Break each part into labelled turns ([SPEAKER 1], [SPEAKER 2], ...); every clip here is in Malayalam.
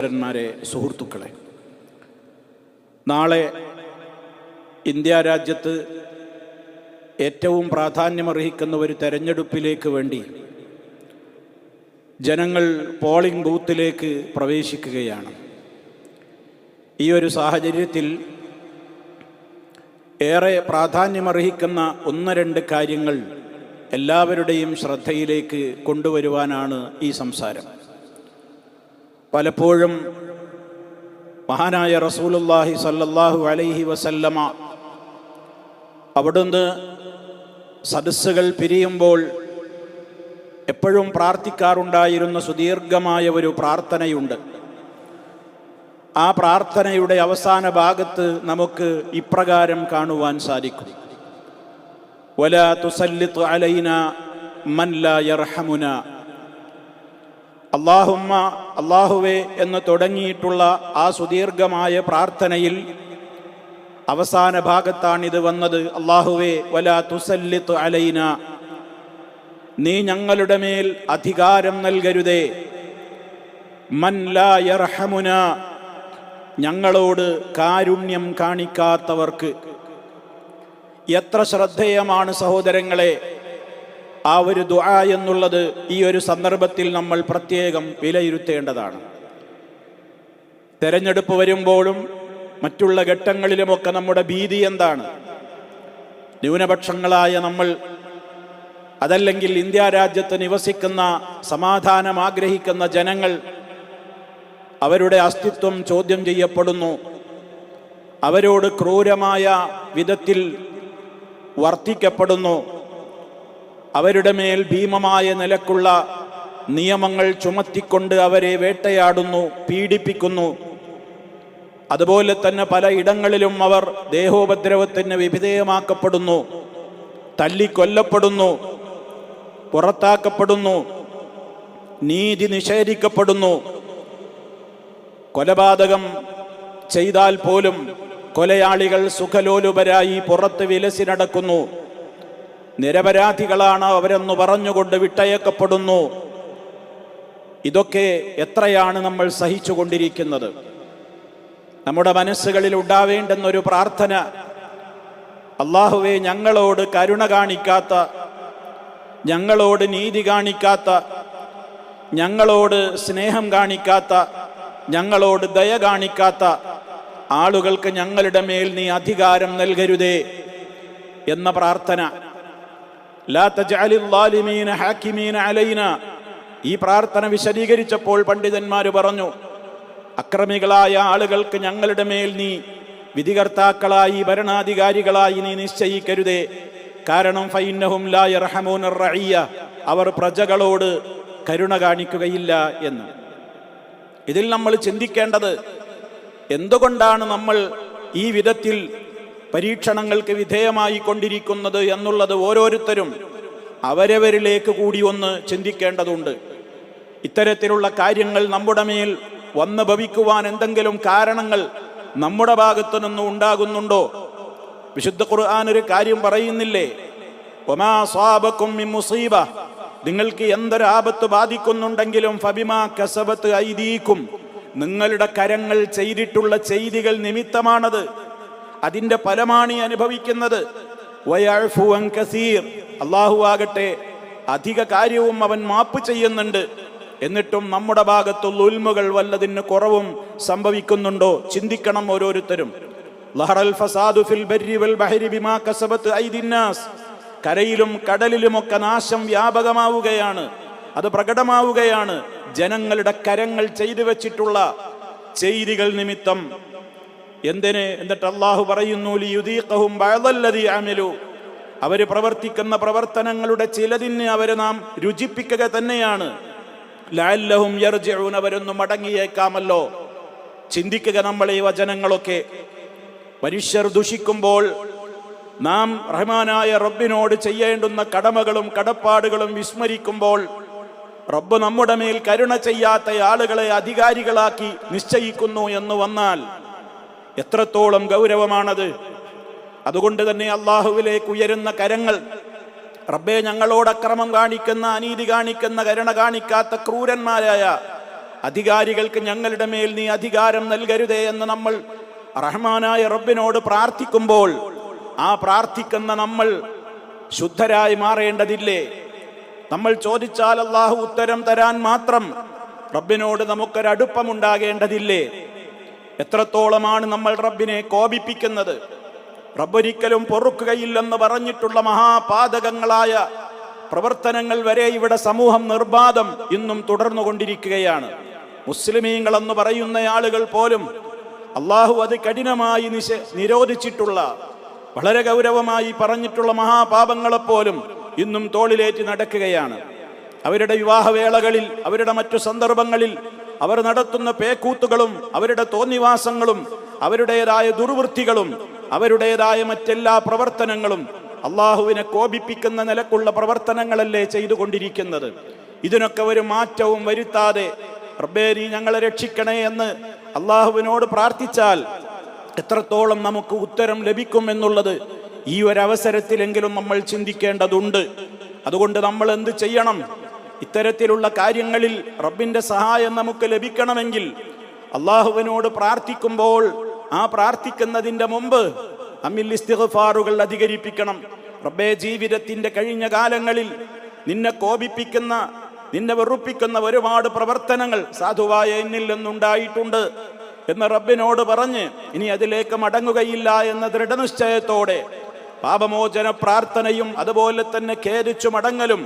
[SPEAKER 1] സഹോദരന്മാരെ സുഹൃത്തുക്കളെ നാളെ ഇന്ത്യ രാജ്യത്ത് ഏറ്റവും പ്രാധാന്യമർഹിക്കുന്ന ഒരു തെരഞ്ഞെടുപ്പിലേക്ക് വേണ്ടി ജനങ്ങൾ പോളിംഗ് ബൂത്തിലേക്ക് പ്രവേശിക്കുകയാണ്. ഈ ഒരു സാഹചര്യത്തിൽ ഏറെ പ്രാധാന്യമർഹിക്കുന്ന ഒന്ന് രണ്ട് കാര്യങ്ങൾ എല്ലാവരുടെയും ശ്രദ്ധയിലേക്ക് കൊണ്ടുവരുവാനാണ് ഈ സംസാരം. പലപ്പോഴും മഹാനായ റസൂലുല്ലാഹി സല്ലല്ലാഹു അലൈഹി വസല്ലമ അവിടുന്ന് സദസ്സുകൾ പിരിയുമ്പോൾ എപ്പോഴും പ്രാർത്ഥിക്കാറുണ്ടായിരുന്ന സുദീർഘമായ ഒരു പ്രാർത്ഥനയുണ്ട്. ആ പ്രാർത്ഥനയുടെ അവസാന ഭാഗത്ത് നമുക്ക് ഇപ്രകാരം കാണുവാൻ സാധിക്കും. വല തുസല്ലിത്ത് അലൈന മൻ ലാ യർഹമുന അള്ളാഹുമ്മ അള്ളാഹുവേ എന്ന് തുടങ്ങിയിട്ടുള്ള ആ സുദീർഘമായ പ്രാർത്ഥനയിൽ അവസാന ഭാഗത്താണിത് വന്നത്. അള്ളാഹുവേ വല തുസല്ലിത്ത് അലൈന. നീ ഞങ്ങളുടെ മേൽ അധികാരം നൽകരുതേ. മൻ ലാ ഞങ്ങളോട് കാരുണ്യം കാണിക്കാത്തവർക്ക്. എത്ര ശ്രദ്ധേയമാണ് സഹോദരങ്ങളെ ആ ഒരു ദുആ എന്നുള്ളത് ഈ ഒരു സന്ദർഭത്തിൽ നമ്മൾ പ്രത്യേകം വിലയിരുത്തേണ്ടതാണ്. തെരഞ്ഞെടുപ്പ് വരുമ്പോഴും മറ്റുള്ള ഘട്ടങ്ങളിലുമൊക്കെ നമ്മുടെ ഭീതി എന്താണ്? ന്യൂനപക്ഷങ്ങളായ നമ്മൾ അതല്ലെങ്കിൽ ഇന്ത്യ രാജ്യത്ത് നിവസിക്കുന്ന സമാധാനം ആഗ്രഹിക്കുന്ന ജനങ്ങൾ അവരുടെ അസ്തിത്വം ചോദ്യം ചെയ്യപ്പെടുന്നു. അവരോട് ക്രൂരമായ വിധത്തിൽ വർത്തിക്കപ്പെടുന്നു. അവരുടെ മേൽ ഭീമമായ നിലക്കുള്ള നിയമങ്ങൾ ചുമത്തിക്കൊണ്ട് അവരെ വേട്ടയാടുന്നു പീഡിപ്പിക്കുന്നു. അതുപോലെ തന്നെ പല ഇടങ്ങളിലും അവർ ദേഹോപദ്രവത്തിന് വിധേയമാക്കപ്പെടുന്നു തല്ലിക്കൊല്ലപ്പെടുന്നു പുറത്താക്കപ്പെടുന്നു നീതി നിഷേധിക്കപ്പെടുന്നു. കൊലപാതകം ചെയ്താൽ പോലും കൊലയാളികൾ സുഖലോലുപരായി പുറത്ത് വിലസി നടക്കുന്നു. നിരപരാധികളാണ് അവരെന്ന് പറഞ്ഞുകൊണ്ട് വിട്ടയക്കപ്പെടുന്നു. ഇതൊക്കെ എത്രയാണ് നമ്മൾ സഹിച്ചു കൊണ്ടിരിക്കുന്നത് നമ്മുടെ മനസ്സുകളിൽ ഉണ്ടാവേണ്ടെന്നൊരു പ്രാർത്ഥന അള്ളാഹുവെ ഞങ്ങളോട് കരുണ കാണിക്കാത്ത ഞങ്ങളോട് നീതി കാണിക്കാത്ത ഞങ്ങളോട് സ്നേഹം കാണിക്കാത്ത ഞങ്ങളോട് ദയ കാണിക്കാത്ത ആളുകൾക്ക് ഞങ്ങളുടെ മേൽ നീ അധികാരം നൽകരുതേ എന്ന പ്രാർത്ഥന ലാ തജ്അലിൽ ളാലിമീന ഹാക്കിമീന അലൈന ഈ പ്രാർത്ഥന വിശദീകരിച്ചപ്പോൾ പണ്ഡിതന്മാർ പറഞ്ഞു അക്രമികളായ ആളുകൾക്ക് ഞങ്ങളുടെ മേൽ നീ വിധികർത്താക്കളായി ഭരണാധികാരികളായി നീ നിശ്ചയിക്കരുതേ. കാരണം അവർ പ്രജകളോട് കരുണ കാണിക്കുകയില്ല എന്ന്. ഇതിൽ നമ്മൾ ചിന്തിക്കേണ്ടത് എന്തുകൊണ്ടാണ് നമ്മൾ ഈ വിധത്തിൽ പരീക്ഷണങ്ങൾക്ക് വിധേയമായി കൊണ്ടിരിക്കുന്നത് എന്നുള്ളത് ഓരോരുത്തരും അവരവരിലേക്ക് കൂടി ഒന്ന് ചിന്തിക്കേണ്ടതുണ്ട്. ഇത്തരത്തിലുള്ള കാര്യങ്ങൾ നമ്മുടെ മേൽ വന്ന് ഭവിക്കുവാൻ എന്തെങ്കിലും കാരണങ്ങൾ നമ്മുടെ ഭാഗത്തു നിന്നും ഉണ്ടാകുന്നുണ്ടോ? വിശുദ്ധ ഖുർആൻ ഒരു കാര്യം പറയുന്നില്ലേ? മുസീബ. നിങ്ങൾക്ക് എന്തൊരാപത്ത് ബാധിക്കുന്നുണ്ടെങ്കിലും ഫബിമാ കസബത്ത് ഐദീക്കും. നിങ്ങളുടെ കരങ്ങൾ ചെയ്തിട്ടുള്ള ചെയ്തികൾ നിമിത്തമാണത്. അതിന്റെ ഫലമാണ് ഈ അനുഭവിക്കുന്നത്. അള്ളാഹു ആകട്ടെ അധിക കാര്യവും അവൻ മാപ്പ് ചെയ്യുന്നുണ്ട്. എന്നിട്ടും നമ്മുടെ ഭാഗത്തുള്ള ഉൽമുകൾ വല്ലതിന് കുറവും സംഭവിക്കുന്നുണ്ടോ? ചിന്തിക്കണം ഓരോരുത്തരും. കരയിലും കടലിലുമൊക്കെ നാശം വ്യാപകമാവുകയാണ്. അത് പ്രകടമാവുകയാണ്. ജനങ്ങളുടെ കരങ്ങൾ ചെയ്തു വെച്ചിട്ടുള്ള ചെയ്തികൾ നിമിത്തം എന്തിന്? എന്നിട്ട് അള്ളാഹു പറയുന്നു ലിയുദീഖഹും ബഅദല്ലദീ അമിലു. അവർ പ്രവർത്തിക്കുന്ന പ്രവർത്തനങ്ങളുടെ ചിലതിന് അവരെ നാം രുചിപ്പിക്കുക തന്നെയാണ്. ലാല്ലഹും യർജിഊന അവരൊന്നും മടങ്ങിയേക്കാമല്ലോ. ചിന്തിക്കുക നമ്മൾ ഈ വചനങ്ങളൊക്കെ. മനുഷ്യർ ദുഷിക്കുമ്പോൾ നാം റഹ്മാനായ റബ്ബിനോട് ചെയ്യേണ്ടുന്ന കടമകളും കടപ്പാടുകളും വിസ്മരിക്കുമ്പോൾ റബ്ബ് നമ്മുടെ മേൽ കരുണ ചെയ്യാത്ത ആളുകളെ അധികാരികളാക്കി നിശ്ചയിക്കുന്നു എന്ന് വന്നാൽ എത്രത്തോളം ഗൗരവമാണത്. അതുകൊണ്ട് തന്നെ അള്ളാഹുവിലേക്ക് ഉയരുന്ന കരങ്ങൾ റബ്ബെ ഞങ്ങളോട് അക്രമം കാണിക്കുന്ന അനീതി കാണിക്കുന്ന കരുണ കാണിക്കാത്ത ക്രൂരന്മാരായ അധികാരികൾക്ക് ഞങ്ങളുടെ മേൽ നീ അധികാരം നൽകരുതേ എന്ന് നമ്മൾ റഹ്മാനായ റബ്ബിനോട് പ്രാർത്ഥിക്കുമ്പോൾ ആ പ്രാർത്ഥിക്കുന്ന നമ്മൾ ശുദ്ധരായി മാറേണ്ടതില്ലേ? നമ്മൾ ചോദിച്ചാൽ അള്ളാഹു ഉത്തരം തരാൻ മാത്രം റബ്ബിനോട് നമുക്കൊരടുപ്പമുണ്ടാകേണ്ടതില്ലേ? എത്രത്തോളമാണ് നമ്മൾ റബ്ബിനെ കോപിപ്പിക്കുന്നത്? റബ്ബൊരിക്കലും പൊറുക്കുകയില്ലെന്ന് പറഞ്ഞിട്ടുള്ള മഹാപാതകങ്ങളായ പ്രവർത്തനങ്ങൾ വരെ ഇവിടെ സമൂഹം നിർബാധം ഇന്നും തുടർന്നുകൊണ്ടിരിക്കുകയാണ്. മുസ്ലിമീങ്ങൾ എന്ന് പറയുന്ന ആളുകൾ പോലും അള്ളാഹു അത് കഠിനമായി നിശ നിരോധിച്ചിട്ടുള്ള വളരെ ഗൗരവമായി പറഞ്ഞിട്ടുള്ള മഹാപാപങ്ങളെപ്പോലും ഇന്നും തോളിലേറ്റി നടക്കുകയാണ്. അവരുടെ വിവാഹവേളകളിൽ അവരുടെ മറ്റു സന്ദർഭങ്ങളിൽ അവർ നടത്തുന്ന പേക്കൂത്തുകളും അവരുടെ തോന്നിവാസങ്ങളും അവരുടേതായ ദുർവൃത്തികളും അവരുടേതായ മറ്റെല്ലാ പ്രവർത്തനങ്ങളും അള്ളാഹുവിനെ കോപിപ്പിക്കുന്ന നിലക്കുള്ള പ്രവർത്തനങ്ങളല്ലേ ചെയ്തുകൊണ്ടിരിക്കുന്നത്. ഇതിനൊക്കെ ഒരു മാറ്റവും വരുത്താതെ റബ്ബേരി ഞങ്ങളെ രക്ഷിക്കണേ എന്ന് അള്ളാഹുവിനോട് പ്രാർത്ഥിച്ചാൽ എത്രത്തോളം നമുക്ക് ഉത്തരം ലഭിക്കും എന്നുള്ളത് ഈ ഒരവസരത്തിലെങ്കിലും നമ്മൾ ചിന്തിക്കേണ്ടതുണ്ട്. അതുകൊണ്ട് നമ്മൾ എന്ത് ചെയ്യണം? ഇത്തരത്തിലുള്ള കാര്യങ്ങളിൽ റബ്ബിന്റെ സഹായം നമുക്ക് ലഭിക്കണമെങ്കിൽ അള്ളാഹുവിനോട് പ്രാർത്ഥിക്കുമ്പോൾ ആ പ്രാർത്ഥിക്കുന്നതിന്റെ മുമ്പ് അമ്മിൽ ഇസ്തിഗ്ഫാറുകൾ അധികരിപ്പിക്കണം. റബ്ബേ ജീവിതത്തിന്റെ കഴിഞ്ഞ കാലങ്ങളിൽ നിന്നെ കോപിപ്പിക്കുന്ന നിന്നെ വെറുപ്പിക്കുന്ന ഒരുപാട് പ്രവർത്തനങ്ങൾ സാധുവായ എന്നിൽ നിന്നുണ്ടായിട്ടുണ്ട് എന്ന് റബ്ബിനോട് പറഞ്ഞ് ഇനി അതിലേക്ക് മടങ്ങുകയില്ല എന്ന ദൃഢനിശ്ചയത്തോടെ പാപമോചന പ്രാർത്ഥനയും അതുപോലെ തന്നെ ഖേദിച്ചു മടങ്ങലും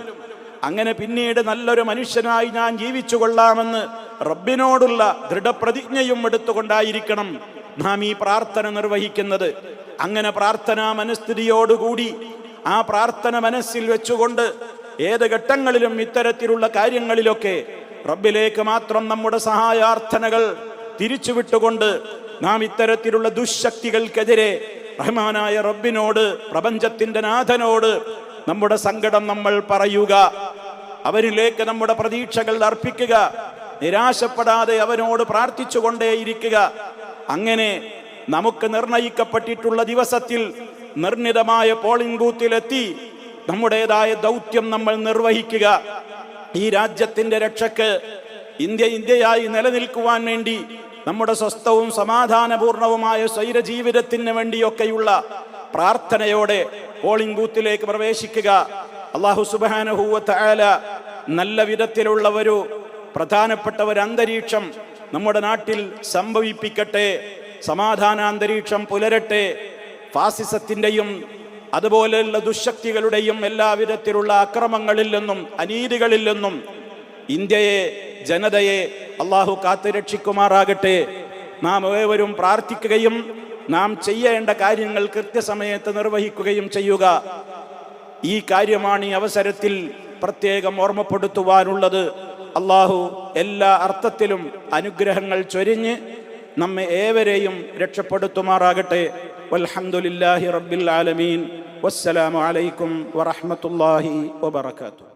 [SPEAKER 1] അങ്ങനെ പിന്നീട് നല്ലൊരു മനുഷ്യനായി ഞാൻ ജീവിച്ചു കൊള്ളാമെന്ന് റബ്ബിനോടുള്ള ദൃഢപ്രതിജ്ഞയും എടുത്തുകൊണ്ടായിരിക്കണം നാം ഈ പ്രാർത്ഥന നിർവഹിക്കുന്നത്. അങ്ങനെ പ്രാർത്ഥനാ മനസ്ഥിതിയോടുകൂടി ആ പ്രാർത്ഥന മനസ്സിൽ വെച്ചുകൊണ്ട് ഏത് ഘട്ടങ്ങളിലും ഇത്തരത്തിലുള്ള കാര്യങ്ങളിലൊക്കെ റബ്ബിലേക്ക് മാത്രം നമ്മുടെ സഹായാർത്ഥനകൾ തിരിച്ചുവിട്ടുകൊണ്ട് നാം ഇത്തരത്തിലുള്ള ദുശക്തികൾക്കെതിരെ റഹ്മാനായ റബ്ബിനോട് പ്രപഞ്ചത്തിന്റെ നാഥനോട് നമ്മുടെ സങ്കടം നമ്മൾ പറയുക. അവരിലേക്ക് നമ്മുടെ പ്രതീക്ഷകൾ അർപ്പിക്കുക. നിരാശപ്പെടാതെ അവനോട് പ്രാർത്ഥിച്ചുകൊണ്ടേയിരിക്കുക. അങ്ങനെ നമുക്ക് നിർണയിക്കപ്പെട്ടിട്ടുള്ള ദിവസത്തിൽ നിർണിതമായ പോളിംഗ് ബൂത്തിലെത്തി നമ്മുടേതായ ദൗത്യം നമ്മൾ നിർവഹിക്കുക. ഈ രാജ്യത്തിന്റെ രക്ഷക്ക് ഇന്ത്യ ഇന്ത്യയായി നിലനിൽക്കുവാൻ വേണ്ടി നമ്മുടെ സ്വസ്ഥവും സമാധാനപൂർണവുമായ സ്വൈര ജീവിതത്തിന് വേണ്ടിയൊക്കെയുള്ള പ്രാർത്ഥനയോടെ പോളിംഗ് ബൂത്തിലേക്ക് പ്രവേശിക്കുക. അള്ളാഹു സുബാനഹൂവത്ത് ആല നല്ല വിധത്തിലുള്ള ഒരു പ്രധാനപ്പെട്ട ഒരു അന്തരീക്ഷം നമ്മുടെ നാട്ടിൽ സംഭവിപ്പിക്കട്ടെ സമാധാന അന്തരീക്ഷം പുലരട്ടെ ഫാസിസത്തിന്റെയും അതുപോലെയുള്ള ദുശക്തികളുടെയും എല്ലാവിധത്തിലുള്ള അക്രമങ്ങളിൽ നിന്നും അനീതികളിൽ നിന്നും ഇന്ത്യയെ ജനതയെ അള്ളാഹു കാത്തുരക്ഷിക്കുമാറാകട്ടെ. നാം ഏവരും പ്രാർത്ഥിക്കുകയും നാം ചെയ്യേണ്ട കാര്യങ്ങൾ കൃത്യസമയത്ത് നിർവഹിക്കുകയും ചെയ്യുക. ഈ കാര്യമാണ് ഈ അവസരത്തിൽ പ്രത്യേകം ഓർമ്മപ്പെടുത്തുവാനുള്ളത്. അള്ളാഹു എല്ലാ അർത്ഥത്തിലും അനുഗ്രഹങ്ങൾ ചൊരിഞ്ഞ് നമ്മെ ഏവരെയും രക്ഷപ്പെടുത്തുമാറാകട്ടെ. വൽഹംദുലില്ലാഹി റബ്ബിൽ ആലമീൻ. വസ്സലാമലൈക്കും വറഹ്മത്തുള്ളാഹി വബറകാതുഹു.